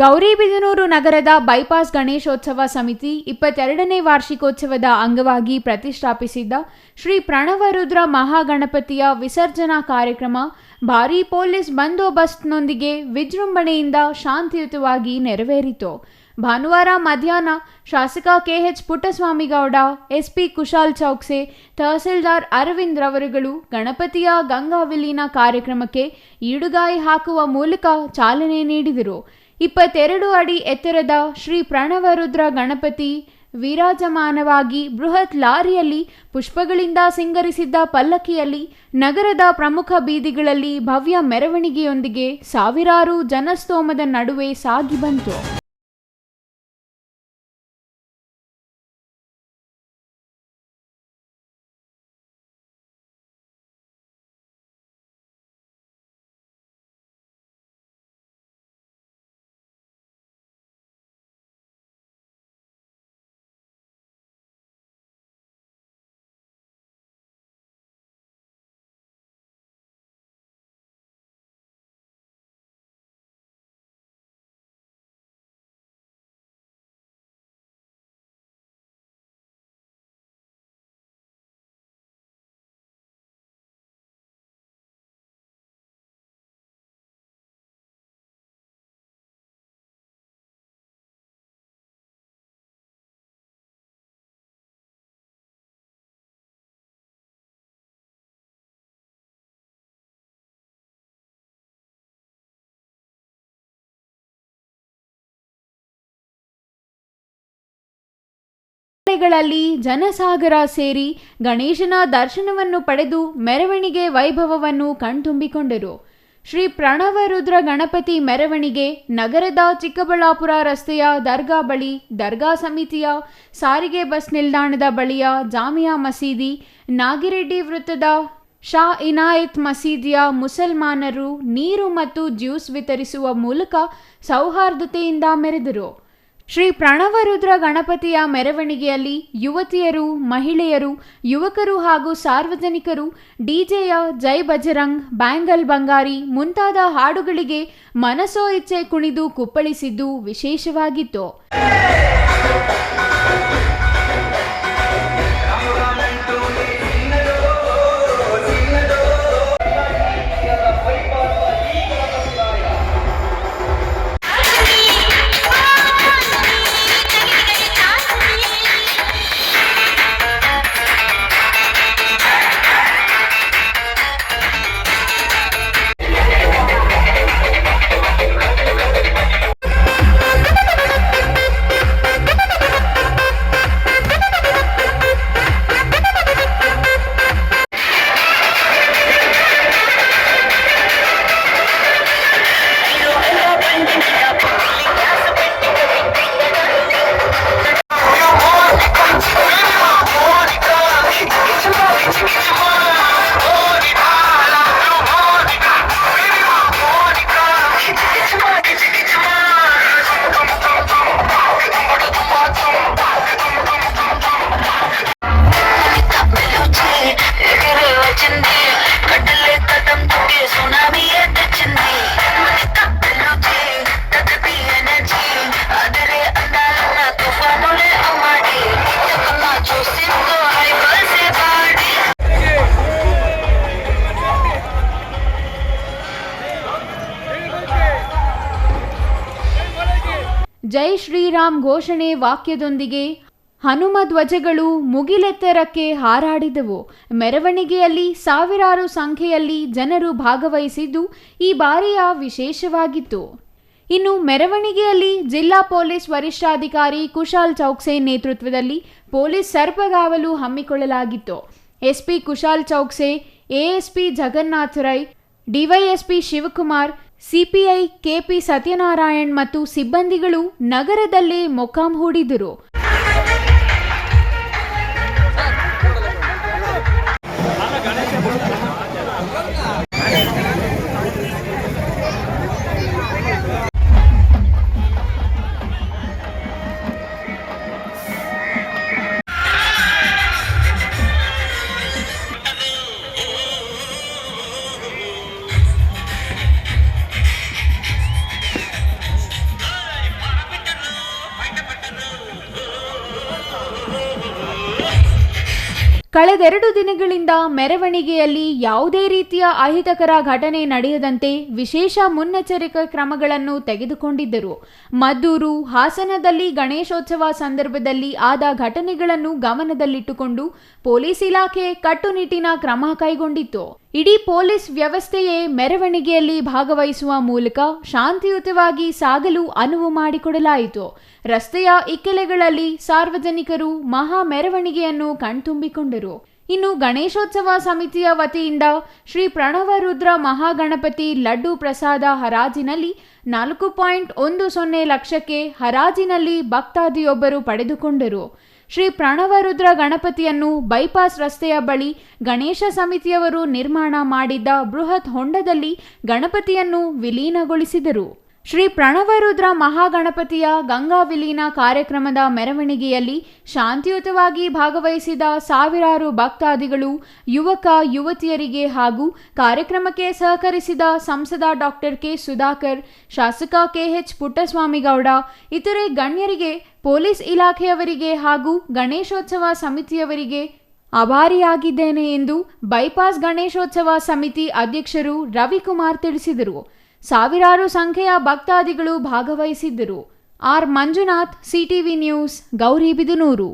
ಗೌರಿಬಿದನೂರು ನಗರದ ಬೈಪಾಸ್ ಗಣೇಶೋತ್ಸವ ಸಮಿತಿ ಇಪ್ಪತ್ತೆರಡನೇ ವಾರ್ಷಿಕೋತ್ಸವದ ಅಂಗವಾಗಿ ಪ್ರತಿಷ್ಠಾಪಿಸಿದ್ದ ಶ್ರೀ ಪ್ರಣವರುದ್ರ ಮಹಾಗಣಪತಿಯ ವಿಸರ್ಜನಾ ಕಾರ್ಯಕ್ರಮ ಭಾರೀ ಪೊಲೀಸ್ ಬಂದೋಬಸ್ತ್ನೊಂದಿಗೆ ವಿಜೃಂಭಣೆಯಿಂದ ಶಾಂತಿಯುತವಾಗಿ ನೆರವೇರಿತು. ಭಾನುವಾರ ಮಧ್ಯಾಹ್ನ ಶಾಸಕ ಕೆಎಚ್ ಪುಟ್ಟಸ್ವಾಮಿಗೌಡ, ಎಸ್ಪಿ ಕುಶಾಲ್ ಚೌಕ್ಸೆ, ತಹಸೀಲ್ದಾರ್ ಅರವಿಂದ್ ರವರುಗಳು ಗಣಪತಿಯ ಗಂಗಾ ವಿಲೀನ ಕಾರ್ಯಕ್ರಮಕ್ಕೆ ಈಡುಗಾಯಿ ಹಾಕುವ ಮೂಲಕ ಚಾಲನೆ ನೀಡಿದರು. ಇಪ್ಪತ್ತೆರಡು ಅಡಿ ಎತ್ತರದ ಶ್ರೀ ಪ್ರಣವರುದ್ರ ಗಣಪತಿ ವಿರಾಜಮಾನವಾಗಿ ಬೃಹತ್ ಲಾರಿಯಲ್ಲಿ ಪುಷ್ಪಗಳಿಂದ ಸಿಂಗರಿಸಿದ್ದ ಪಲ್ಲಕ್ಕಿಯಲ್ಲಿ ನಗರದ ಪ್ರಮುಖ ಬೀದಿಗಳಲ್ಲಿ ಭವ್ಯ ಮೆರವಣಿಗೆಯೊಂದಿಗೆ ಸಾವಿರಾರು ಜನಸ್ತೋಮದ ನಡುವೆ ಸಾಗಿ ಬಂತು. ಗಳಲ್ಲಿ ಜನಸಾಗರ ಸೇರಿ ಗಣೇಶನ ದರ್ಶನವನ್ನು ಪಡೆದು ಮೆರವಣಿಗೆ ವೈಭವವನ್ನು ಕಣ್ತುಂಬಿಕೊಂಡರು. ಶ್ರೀ ಪ್ರಣವರುದ್ರ ಗಣಪತಿ ಮೆರವಣಿಗೆ ನಗರದ ಚಿಕ್ಕಬಳ್ಳಾಪುರ ರಸ್ತೆಯ ದರ್ಗಾ ಬಳಿ, ದರ್ಗಾ ಸಮಿತಿಯ ಸಾರಿಗೆ ಬಸ್ ನಿಲ್ದಾಣದ ಬಳಿಯ ಜಾಮಿಯಾ ಮಸೀದಿ, ನಾಗಿರೆಡ್ಡಿ ವೃತ್ತದ ಶಾ ಇನಾಯತ್ ಮಸೀದಿಯ ಮುಸಲ್ಮಾನರು ನೀರು ಮತ್ತು ಜ್ಯೂಸ್ ವಿತರಿಸುವ ಮೂಲಕ ಸೌಹಾರ್ದತೆಯಿಂದ ಮೆರೆದರು. ಶ್ರೀ ಪ್ರಣವರುದ್ರ ಗಣಪತಿಯ ಮೆರವಣಿಗೆಯಲ್ಲಿ ಯುವತಿಯರು, ಮಹಿಳೆಯರು, ಯುವಕರು ಹಾಗೂ ಸಾರ್ವಜನಿಕರು, ಡಿಜೆಯ ಜೈ ಬಜರಂಗ್, ಬ್ಯಾಂಗಲ್ ಬಂಗಾರಿ ಮುಂತಾದ ಹಾಡುಗಳಿಗೆ ಮನಸೋ ಇಚ್ಛೆ ಕುಣಿದು ಕುಪ್ಪಳಿಸಿದ್ದು ವಿಶೇಷವಾಗಿತ್ತು. ಜೈ ಶ್ರೀರಾಮ್ ಘೋಷಣೆ ವಾಕ್ಯದೊಂದಿಗೆ ಹನುಮ ಧ್ವಜಗಳು ಮುಗಿಲೆತ್ತರಕ್ಕೆ ಹಾರಾಡಿದವು. ಮೆರವಣಿಗೆಯಲ್ಲಿ ಸಾವಿರಾರು ಸಂಖ್ಯೆಯಲ್ಲಿ ಜನರು ಭಾಗವಹಿಸಿದ್ದು ಈ ಬಾರಿಯ ವಿಶೇಷವಾಗಿತ್ತು. ಇನ್ನು ಮೆರವಣಿಗೆಯಲ್ಲಿ ಜಿಲ್ಲಾ ಪೊಲೀಸ್ ವರಿಷ್ಠಾಧಿಕಾರಿ ಕುಶಾಲ್ ಚೌಕ್ಸೆ ನೇತೃತ್ವದಲ್ಲಿ ಪೊಲೀಸ್ ಸರ್ಪಗಾವಲು ಹಮ್ಮಿಕೊಳ್ಳಲಾಗಿತ್ತು. SP Kushal Chowkse, ASP Jagannath Rai, DYSP Shivakumar CPI KP Satyanarayan ಮತ್ತು ಸಿಬ್ಬಂದಿಗಳು ನಗರದಲ್ಲೇ ಮೊಕಾಂ ಹೂಡಿದರು. ಕಳೆದೆರಡು ದಿನಗಳಿಂದ ಮೆರವಣಿಗೆಯಲ್ಲಿ ಯಾವುದೇ ರೀತಿಯ ಅಹಿತಕರ ಘಟನೆ ನಡೆಯದಂತೆ ವಿಶೇಷ ಮುನ್ನೆಚ್ಚರಿಕೆ ಕ್ರಮಗಳನ್ನು ತೆಗೆದುಕೊಂಡಿದ್ದರು. ಮದ್ದೂರು, ಹಾಸನದಲ್ಲಿ ಗಣೇಶೋತ್ಸವ ಸಂದರ್ಭದಲ್ಲಿ ಆದ ಘಟನೆಗಳನ್ನು ಗಮನದಲ್ಲಿಟ್ಟುಕೊಂಡು ಪೊಲೀಸ್ ಇಲಾಖೆ ಕಟ್ಟುನಿಟ್ಟಿನ ಕ್ರಮ ಕೈಗೊಂಡಿತ್ತು. ಇಡೀ ಪೊಲೀಸ್ ವ್ಯವಸ್ಥೆಯೇ ಮೆರವಣಿಗೆಯಲ್ಲಿ ಭಾಗವಹಿಸುವ ಮೂಲಕ ಶಾಂತಿಯುತವಾಗಿ ಸಾಗಲು ಅನುವು ಮಾಡಿಕೊಡಲಾಯಿತು. ರಸ್ತೆಯ ಇಕ್ಕೆಲೆಗಳಲ್ಲಿ ಸಾರ್ವಜನಿಕರು ಮಹಾ ಮೆರವಣಿಗೆಯನ್ನು ಕಣ್ತುಂಬಿಕೊಂಡರು. ಇನ್ನು ಗಣೇಶೋತ್ಸವ ಸಮಿತಿಯ ವತಿಯಿಂದ ಶ್ರೀ ಪ್ರಣವ ರುದ್ರ ಮಹಾಗಣಪತಿ ಲಡ್ಡು ಪ್ರಸಾದ ಹರಾಜಿನಲ್ಲಿ ನಾಲ್ಕು ಪಾಯಿಂಟ್ ಒಂದು ಸೊನ್ನೆ ಲಕ್ಷಕ್ಕೆ ಹರಾಜಿನಲ್ಲಿ ಭಕ್ತಾದಿಯೊಬ್ಬರು ಪಡೆದುಕೊಂಡರು. ಶ್ರೀ ಪ್ರಣವರುದ್ರ ಗಣಪತಿಯನ್ನು ಬೈಪಾಸ್ ರಸ್ತೆಯ ಬಳಿ ಗಣೇಶ ಸಮಿತಿಯವರು ನಿರ್ಮಾಣ ಮಾಡಿದ್ದ ಬೃಹತ್ ಹೊಂಡದಲ್ಲಿ ಗಣಪತಿಯನ್ನು ವಿಲೀನಗೊಳಿಸಿದರು. ಶ್ರೀ ಪ್ರಣವರುದ್ರ ಮಹಾಗಣಪತಿಯ ಗಂಗಾ ವಿಲೀನ ಕಾರ್ಯಕ್ರಮದ ಮೆರವಣಿಗೆಯಲ್ಲಿ ಶಾಂತಿಯುತವಾಗಿ ಭಾಗವಹಿಸಿದ ಸಾವಿರಾರು ಭಕ್ತಾದಿಗಳು, ಯುವಕ, ಯುವತಿಯರಿಗೆ ಹಾಗೂ ಕಾರ್ಯಕ್ರಮಕ್ಕೆ ಸಹಕರಿಸಿದ ಸಂಸದ ಡಾಕ್ಟರ್ ಕೆ ಸುಧಾಕರ್, ಶಾಸಕ ಕೆಎಚ್ ಪುಟ್ಟಸ್ವಾಮಿಗೌಡ, ಇತರೆ ಗಣ್ಯರಿಗೆ, ಪೊಲೀಸ್ ಇಲಾಖೆಯವರಿಗೆ ಹಾಗೂ ಗಣೇಶೋತ್ಸವ ಸಮಿತಿಯವರಿಗೆ ಆಭಾರಿಯಾಗಿದ್ದೇನೆ ಎಂದು ಬೈಪಾಸ್ ಗಣೇಶೋತ್ಸವ ಸಮಿತಿ ಅಧ್ಯಕ್ಷರು ರವಿಕುಮಾರ್ ತಿಳಿಸಿದರು. ಸಾವಿರಾರು ಸಂಖ್ಯೆಯ ಭಕ್ತಾದಿಗಳು ಭಾಗವಹಿಸಿದ್ದರು. R. Manjunath CTV news Gauribidanur